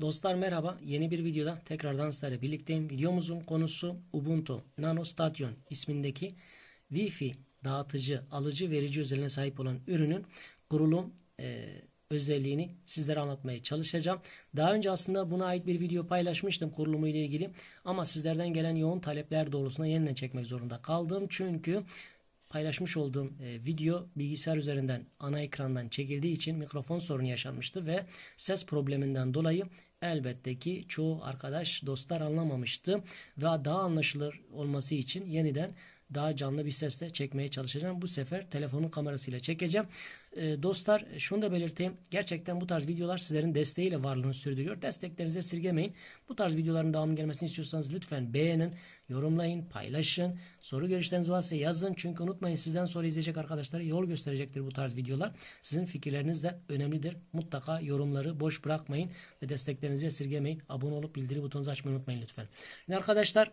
Dostlar merhaba. Yeni bir videoda tekrardan sizlerle birlikteyim. Videomuzun konusu Ubuntu Nano Station ismindeki Wi-Fi dağıtıcı, alıcı, verici özelliğine sahip olan ürünün kurulum e, özelliğini sizlere anlatmaya çalışacağım. Daha önce aslında buna ait bir video paylaşmıştım kurulumu ile ilgili ama sizlerden gelen yoğun talepler doğrultusunda yeniden çekmek zorunda kaldım. Çünkü paylaşmış olduğum e, video bilgisayar üzerinden ana ekrandan çekildiği için mikrofon sorunu yaşanmıştı ve ses probleminden dolayı elbette ki çoğu arkadaş dostlar anlamamıştı ve daha anlaşılır olması için yeniden daha canlı bir sesle çekmeye çalışacağım. Bu sefer telefonun kamerasıyla çekeceğim. E, dostlar şunu da belirteyim. Gerçekten bu tarz videolar sizlerin desteğiyle varlığını sürdürüyor. Desteklerinizi esirgemeyin. Bu tarz videoların devamı gelmesini istiyorsanız lütfen beğenin, yorumlayın, paylaşın. Soru görüşleriniz varsa yazın. Çünkü unutmayın sizden sonra izleyecek arkadaşlara yol gösterecektir bu tarz videolar. Sizin fikirleriniz de önemlidir. Mutlaka yorumları boş bırakmayın ve desteklerinizi esirgemeyin. Abone olup bildiri butonunuzu açmayı unutmayın lütfen. Şimdi arkadaşlar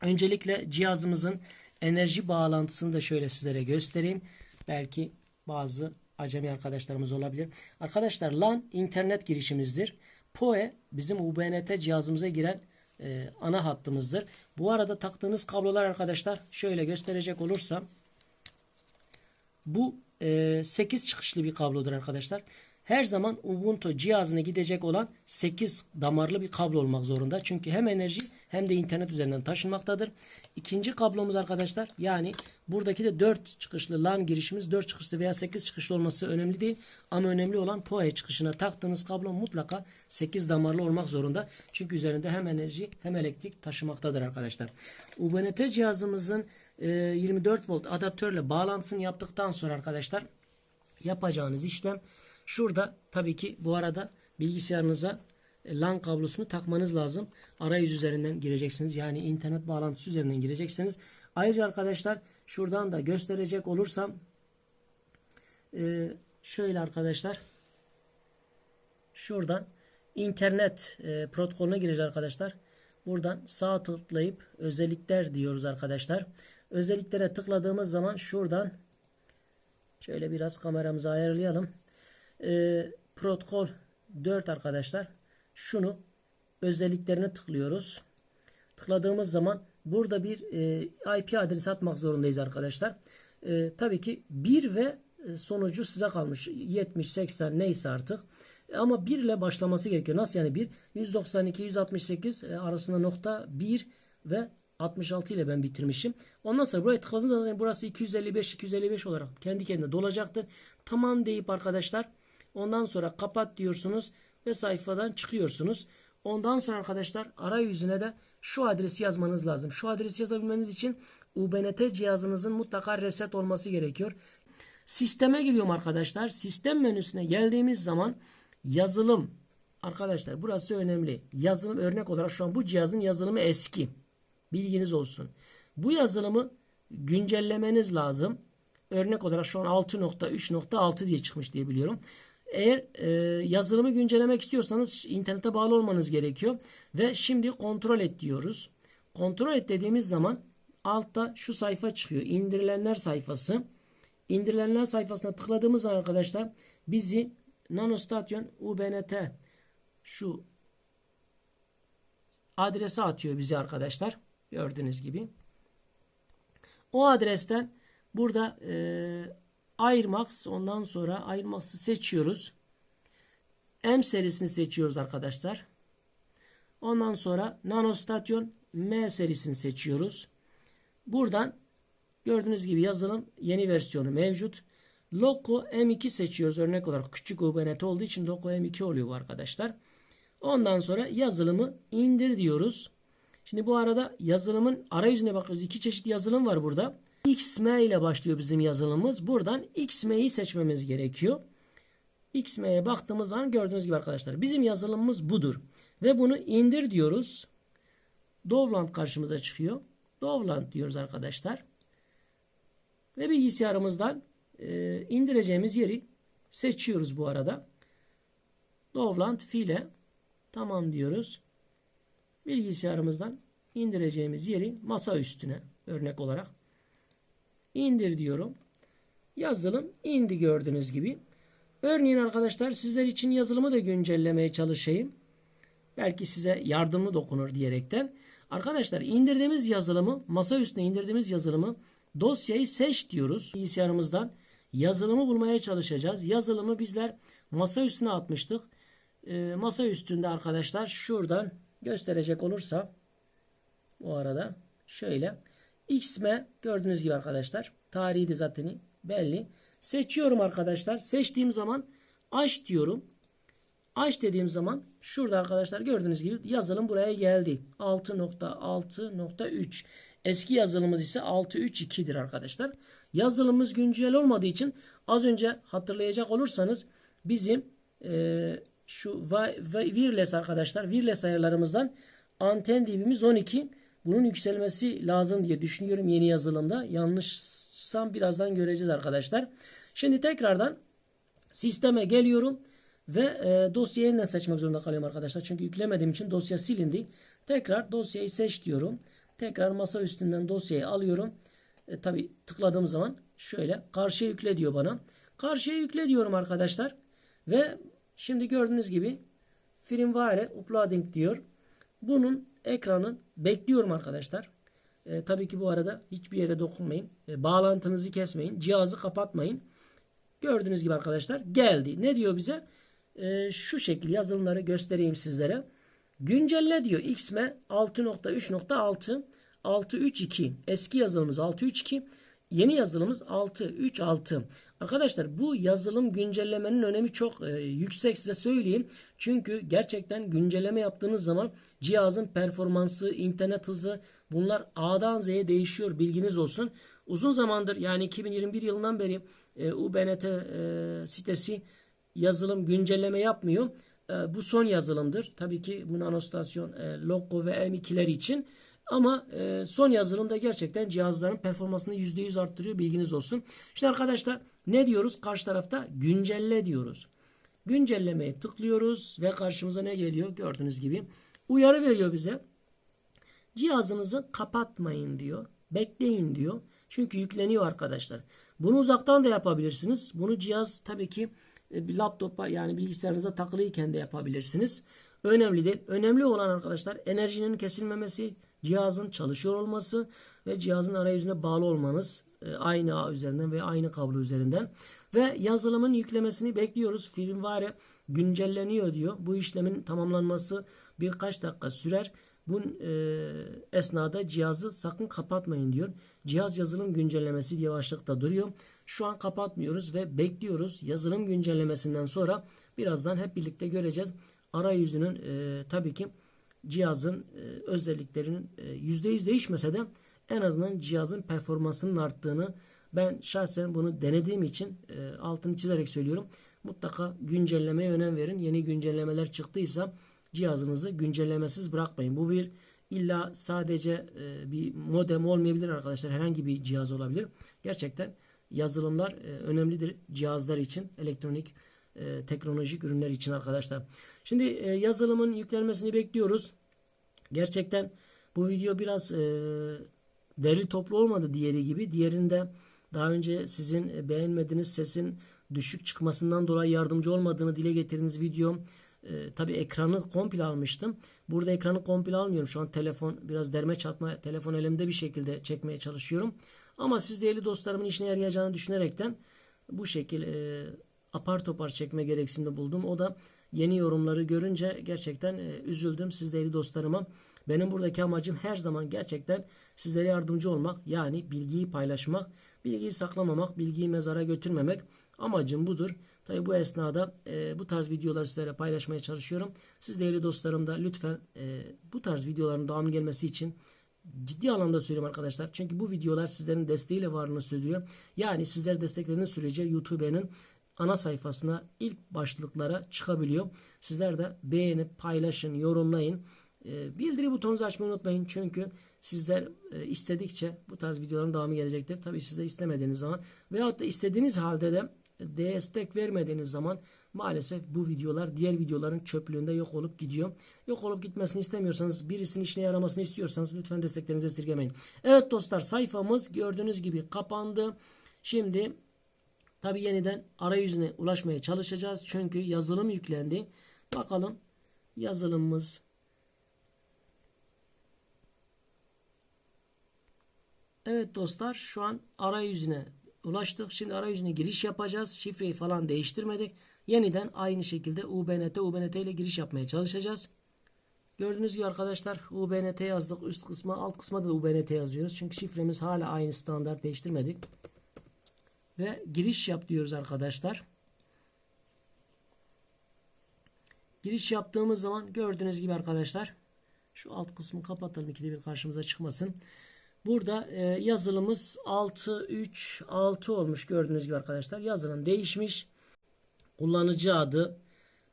öncelikle cihazımızın enerji bağlantısını da şöyle sizlere göstereyim. Belki bazı acemi arkadaşlarımız olabilir. Arkadaşlar LAN internet girişimizdir. PoE bizim UBNT cihazımıza giren e, ana hattımızdır. Bu arada taktığınız kablolar arkadaşlar şöyle gösterecek olursam bu e, 8 çıkışlı bir kablodur arkadaşlar. Her zaman Ubuntu cihazına gidecek olan 8 damarlı bir kablo olmak zorunda. Çünkü hem enerji hem de internet üzerinden taşınmaktadır. İkinci kablomuz arkadaşlar yani buradaki de 4 çıkışlı LAN girişimiz 4 çıkışlı veya 8 çıkışlı olması önemli değil. Ama önemli olan PoE çıkışına taktığınız kablo mutlaka 8 damarlı olmak zorunda. Çünkü üzerinde hem enerji hem elektrik taşımaktadır arkadaşlar. UBNT cihazımızın 24 volt adaptörle bağlantısını yaptıktan sonra arkadaşlar yapacağınız işlem şurada tabii ki bu arada bilgisayarınıza LAN kablosunu takmanız lazım. Arayüz üzerinden gireceksiniz. Yani internet bağlantısı üzerinden gireceksiniz. Ayrıca arkadaşlar şuradan da gösterecek olursam şöyle arkadaşlar şuradan internet protokolüne gireceğiz arkadaşlar. Buradan sağ tıklayıp özellikler diyoruz arkadaşlar. Özelliklere tıkladığımız zaman şuradan şöyle biraz kameramızı ayarlayalım. E, protokol 4 arkadaşlar. Şunu özelliklerine tıklıyoruz. Tıkladığımız zaman burada bir e, IP adresi atmak zorundayız arkadaşlar. E, tabii ki 1 ve sonucu size kalmış. 70, 80 neyse artık. Ama 1 ile başlaması gerekiyor. Nasıl yani 1? 192, 168 arasında nokta 1 ve 66 ile ben bitirmişim. Ondan sonra buraya tıkladığınız zaman burası 255 255 olarak kendi kendine dolacaktır. Tamam deyip arkadaşlar ondan sonra kapat diyorsunuz ve sayfadan çıkıyorsunuz. Ondan sonra arkadaşlar arayüzüne de şu adresi yazmanız lazım. Şu adresi yazabilmeniz için UBNT cihazınızın mutlaka reset olması gerekiyor. Sisteme giriyorum arkadaşlar. Sistem menüsüne geldiğimiz zaman yazılım arkadaşlar burası önemli. Yazılım örnek olarak şu an bu cihazın yazılımı eski. Bilginiz olsun. Bu yazılımı güncellemeniz lazım. Örnek olarak şu an 6.3.6 diye çıkmış diye biliyorum. Eğer e, yazılımı güncellemek istiyorsanız internete bağlı olmanız gerekiyor. Ve şimdi kontrol et diyoruz. Kontrol et dediğimiz zaman altta şu sayfa çıkıyor. İndirilenler sayfası. İndirilenler sayfasına tıkladığımız zaman arkadaşlar bizi Nanostation UBNT şu adrese atıyor bizi arkadaşlar. Gördüğünüz gibi. O adresten burada e, Airmax ondan sonra Airmax'ı seçiyoruz. M serisini seçiyoruz arkadaşlar. Ondan sonra Nanostation M serisini seçiyoruz. Buradan gördüğünüz gibi yazılım yeni versiyonu mevcut. Loco M2 seçiyoruz. Örnek olarak küçük UBNet olduğu için Loco M2 oluyor bu arkadaşlar. Ondan sonra yazılımı indir diyoruz. Şimdi bu arada yazılımın arayüzüne bakıyoruz. İki çeşit yazılım var burada. XM ile başlıyor bizim yazılımımız. Buradan XM'yi seçmemiz gerekiyor. XM'ye baktığımız zaman gördüğünüz gibi arkadaşlar bizim yazılımımız budur. Ve bunu indir diyoruz. Dovland karşımıza çıkıyor. Dovland diyoruz arkadaşlar. Ve bilgisayarımızdan e, indireceğimiz yeri seçiyoruz bu arada. Dovland file tamam diyoruz. Bilgisayarımızdan indireceğimiz yeri masa üstüne örnek olarak indir diyorum. Yazılım indi gördüğünüz gibi. Örneğin arkadaşlar sizler için yazılımı da güncellemeye çalışayım. belki size yardımı dokunur diyerekten. Arkadaşlar indirdiğimiz yazılımı masa üstüne indirdiğimiz yazılımı dosyayı seç diyoruz. Bilgisayarımızdan yazılımı bulmaya çalışacağız. Yazılımı bizler masa üstüne atmıştık. Ee, masa üstünde arkadaşlar şuradan gösterecek olursa bu arada şöyle XME gördüğünüz gibi arkadaşlar tarihi de zaten belli. Seçiyorum arkadaşlar. Seçtiğim zaman aç diyorum. Aç dediğim zaman şurada arkadaşlar gördüğünüz gibi yazılım buraya geldi. 6.6.3 Eski yazılımımız ise 6.3.2'dir arkadaşlar. Yazılımımız güncel olmadığı için az önce hatırlayacak olursanız bizim e, şu wireless arkadaşlar wireless ayarlarımızdan anten dibimiz 12 bunun yükselmesi lazım diye düşünüyorum yeni yazılımda. Yanlışsam birazdan göreceğiz arkadaşlar. Şimdi tekrardan sisteme geliyorum. Ve e, dosyayı yeniden seçmek zorunda kalıyorum arkadaşlar. Çünkü yüklemediğim için dosya silindi. Tekrar dosyayı seç diyorum. Tekrar masa üstünden dosyayı alıyorum. E, Tabi tıkladığım zaman şöyle karşıya yükle diyor bana. Karşıya yükle diyorum arkadaşlar. Ve şimdi gördüğünüz gibi firmware uploading diyor. Bunun ekranın bekliyorum arkadaşlar. E, tabii ki bu arada hiçbir yere dokunmayın. E, bağlantınızı kesmeyin. Cihazı kapatmayın. Gördüğünüz gibi arkadaşlar geldi. Ne diyor bize? e, şu şekil yazılımları göstereyim sizlere. Güncelle diyor XME 6.3.6 6.3.2 eski yazılımımız 6.3.2 yeni yazılımımız 6.3.6 Arkadaşlar bu yazılım güncellemenin önemi çok e, yüksek size söyleyeyim. Çünkü gerçekten güncelleme yaptığınız zaman cihazın performansı, internet hızı bunlar A'dan Z'ye değişiyor bilginiz olsun. Uzun zamandır yani 2021 yılından beri e, UBNT e, sitesi yazılım güncelleme yapmıyor. E, bu son yazılımdır. Tabii ki bu nanostasyon, e, logo ve M2'ler için. Ama e, son yazılımda gerçekten cihazların performansını %100 arttırıyor. Bilginiz olsun. İşte arkadaşlar ne diyoruz? Karşı tarafta güncelle diyoruz. Güncellemeye tıklıyoruz ve karşımıza ne geliyor? Gördüğünüz gibi uyarı veriyor bize. Cihazınızı kapatmayın diyor. Bekleyin diyor. Çünkü yükleniyor arkadaşlar. Bunu uzaktan da yapabilirsiniz. Bunu cihaz tabii ki e, laptopa yani bilgisayarınıza takılıyken de yapabilirsiniz. Önemli değil. Önemli olan arkadaşlar enerjinin kesilmemesi, cihazın çalışıyor olması ve cihazın arayüzüne bağlı olmanız aynı ağ üzerinden ve aynı kablo üzerinden ve yazılımın yüklemesini bekliyoruz. Firmware güncelleniyor diyor. Bu işlemin tamamlanması birkaç dakika sürer. Bu e, esnada cihazı sakın kapatmayın diyor. Cihaz yazılım güncellemesi yavaşlıkta duruyor. Şu an kapatmıyoruz ve bekliyoruz. Yazılım güncellemesinden sonra birazdan hep birlikte göreceğiz. Arayüzünün e, tabii ki cihazın e, özelliklerinin e, %100 değişmese de en azından cihazın performansının arttığını ben şahsen bunu denediğim için e, altını çizerek söylüyorum. Mutlaka güncellemeye önem verin. Yeni güncellemeler çıktıysa cihazınızı güncellemesiz bırakmayın. Bu bir illa sadece e, bir modem olmayabilir arkadaşlar. Herhangi bir cihaz olabilir. Gerçekten yazılımlar e, önemlidir cihazlar için, elektronik e, teknolojik ürünler için arkadaşlar. Şimdi e, yazılımın yüklenmesini bekliyoruz. Gerçekten bu video biraz e, derli toplu olmadı diğeri gibi. Diğerinde daha önce sizin beğenmediğiniz sesin düşük çıkmasından dolayı yardımcı olmadığını dile getirdiğiniz video e, tabi ekranı komple almıştım. Burada ekranı komple almıyorum. Şu an telefon biraz derme çatma telefon elimde bir şekilde çekmeye çalışıyorum. Ama siz değerli dostlarımın işine yarayacağını düşünerekten bu şekil e, apar topar çekme gereksinimde buldum. O da yeni yorumları görünce gerçekten e, üzüldüm. Siz değerli dostlarıma benim buradaki amacım her zaman gerçekten sizlere yardımcı olmak. Yani bilgiyi paylaşmak, bilgiyi saklamamak, bilgiyi mezara götürmemek. Amacım budur. Tabi bu esnada e, bu tarz videoları sizlere paylaşmaya çalışıyorum. Siz değerli dostlarım da lütfen e, bu tarz videoların devamı gelmesi için ciddi anlamda söylüyorum arkadaşlar. Çünkü bu videolar sizlerin desteğiyle varlığını söylüyor. Yani sizler desteklediğiniz sürece YouTube'nin ana sayfasına ilk başlıklara çıkabiliyor. Sizler de beğenip paylaşın, yorumlayın. E, bildiri butonunuzu açmayı unutmayın. Çünkü sizler e, istedikçe bu tarz videoların devamı gelecektir. Tabii sizler istemediğiniz zaman veyahut da istediğiniz halde de destek vermediğiniz zaman maalesef bu videolar diğer videoların çöplüğünde yok olup gidiyor. Yok olup gitmesini istemiyorsanız birisinin işine yaramasını istiyorsanız lütfen desteklerinizi esirgemeyin. Evet dostlar sayfamız gördüğünüz gibi kapandı. Şimdi Tabi yeniden arayüzüne ulaşmaya çalışacağız. Çünkü yazılım yüklendi. Bakalım yazılımımız Evet dostlar şu an arayüzüne ulaştık. Şimdi arayüzüne giriş yapacağız. Şifreyi falan değiştirmedik. Yeniden aynı şekilde UBNT UBNT ile giriş yapmaya çalışacağız. Gördüğünüz gibi arkadaşlar UBNT yazdık. Üst kısma alt kısma da UBNT yazıyoruz. Çünkü şifremiz hala aynı standart değiştirmedik. Ve giriş yap diyoruz arkadaşlar. Giriş yaptığımız zaman gördüğünüz gibi arkadaşlar şu alt kısmı kapatalım ikide bir karşımıza çıkmasın. Burada e, yazılımız 6 3 6 olmuş gördüğünüz gibi arkadaşlar. Yazılım değişmiş. Kullanıcı adı,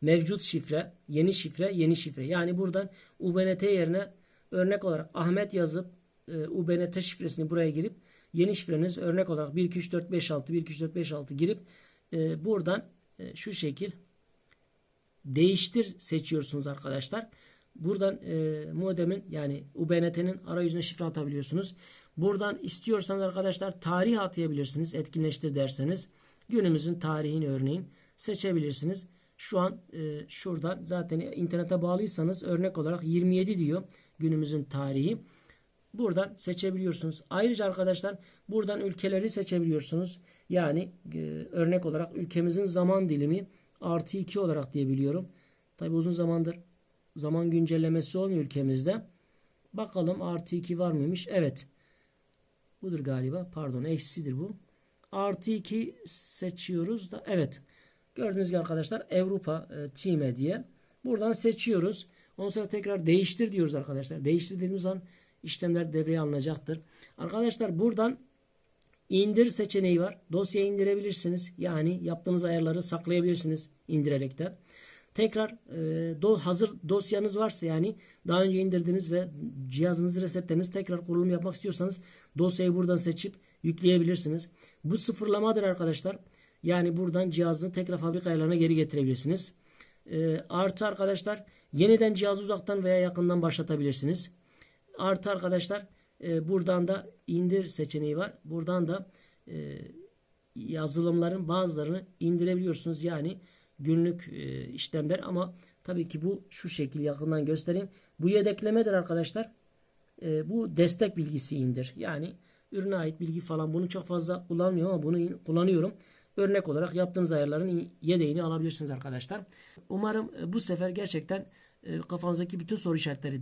mevcut şifre, yeni şifre, yeni şifre. Yani buradan UBNT yerine örnek olarak Ahmet yazıp e, UBNT şifresini buraya girip yeni şifreniz örnek olarak 1 2 3 4 5 6 1 2 3 4 5 6 girip e, buradan e, şu şekil değiştir seçiyorsunuz arkadaşlar. Buradan e, modemin yani UBNT'nin arayüzüne şifre atabiliyorsunuz. Buradan istiyorsanız arkadaşlar tarih atayabilirsiniz. Etkinleştir derseniz günümüzün tarihini örneğin seçebilirsiniz. Şu an e, şuradan zaten internete bağlıysanız örnek olarak 27 diyor günümüzün tarihi. Buradan seçebiliyorsunuz. Ayrıca arkadaşlar buradan ülkeleri seçebiliyorsunuz. Yani e, örnek olarak ülkemizin zaman dilimi artı 2 olarak diyebiliyorum. Tabi uzun zamandır zaman güncellemesi olmuyor ülkemizde. Bakalım artı 2 var mıymış? Evet. Budur galiba. Pardon eksidir bu. Artı 2 seçiyoruz da evet. Gördüğünüz gibi arkadaşlar Avrupa e, Team'e diye. Buradan seçiyoruz. Ondan sonra tekrar değiştir diyoruz arkadaşlar. Değiştir dediğimiz zaman işlemler devreye alınacaktır. Arkadaşlar buradan indir seçeneği var. Dosya indirebilirsiniz. Yani yaptığınız ayarları saklayabilirsiniz indirerekten. Tekrar e, hazır dosyanız varsa yani daha önce indirdiniz ve cihazınızı resetlediniz tekrar kurulum yapmak istiyorsanız dosyayı buradan seçip yükleyebilirsiniz. Bu sıfırlamadır arkadaşlar. Yani buradan cihazını tekrar fabrika ayarlarına geri getirebilirsiniz. E, artı arkadaşlar yeniden cihazı uzaktan veya yakından başlatabilirsiniz. Artı arkadaşlar e, buradan da indir seçeneği var. Buradan da e, yazılımların bazılarını indirebiliyorsunuz. Yani günlük e, işlemler ama tabii ki bu şu şekil yakından göstereyim. Bu yedeklemedir arkadaşlar. E, bu destek bilgisi indir. Yani ürüne ait bilgi falan bunu çok fazla kullanmıyorum ama bunu kullanıyorum. Örnek olarak yaptığınız ayarların yedeğini alabilirsiniz arkadaşlar. Umarım e, bu sefer gerçekten e, kafanızdaki bütün soru işaretleri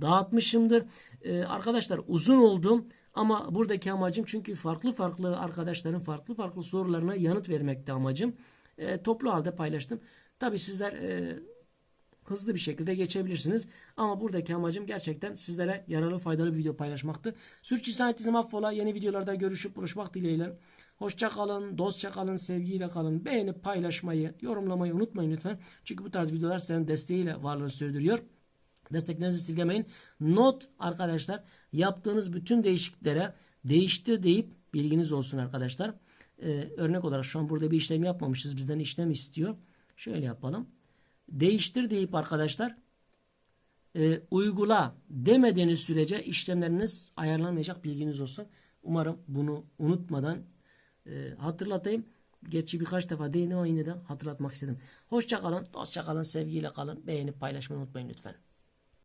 dağıtmışımdır. E, arkadaşlar uzun oldum ama buradaki amacım çünkü farklı farklı arkadaşların farklı farklı sorularına yanıt vermekte amacım. E, toplu halde paylaştım. Tabi sizler e, hızlı bir şekilde geçebilirsiniz. Ama buradaki amacım gerçekten sizlere yararlı faydalı bir video paylaşmaktı. Sürçülisan ettiğim affola yeni videolarda görüşüp buluşmak dileğiyle. Hoşça kalın, dostça kalın, sevgiyle kalın. Beğenip paylaşmayı, yorumlamayı unutmayın lütfen. Çünkü bu tarz videolar sizlerin desteğiyle varlığını sürdürüyor. Desteklerinizi silgemeyin. Not arkadaşlar yaptığınız bütün değişikliklere değiştir deyip bilginiz olsun arkadaşlar. Ee, örnek olarak şu an burada bir işlem yapmamışız. Bizden işlem istiyor. Şöyle yapalım. Değiştir deyip arkadaşlar e, uygula demediğiniz sürece işlemleriniz ayarlanmayacak bilginiz olsun. Umarım bunu unutmadan e, hatırlatayım. Geçi birkaç defa değindim ama yine de hatırlatmak istedim. Hoşça kalın, sevgiyle kalın. Beğenip paylaşmayı unutmayın lütfen.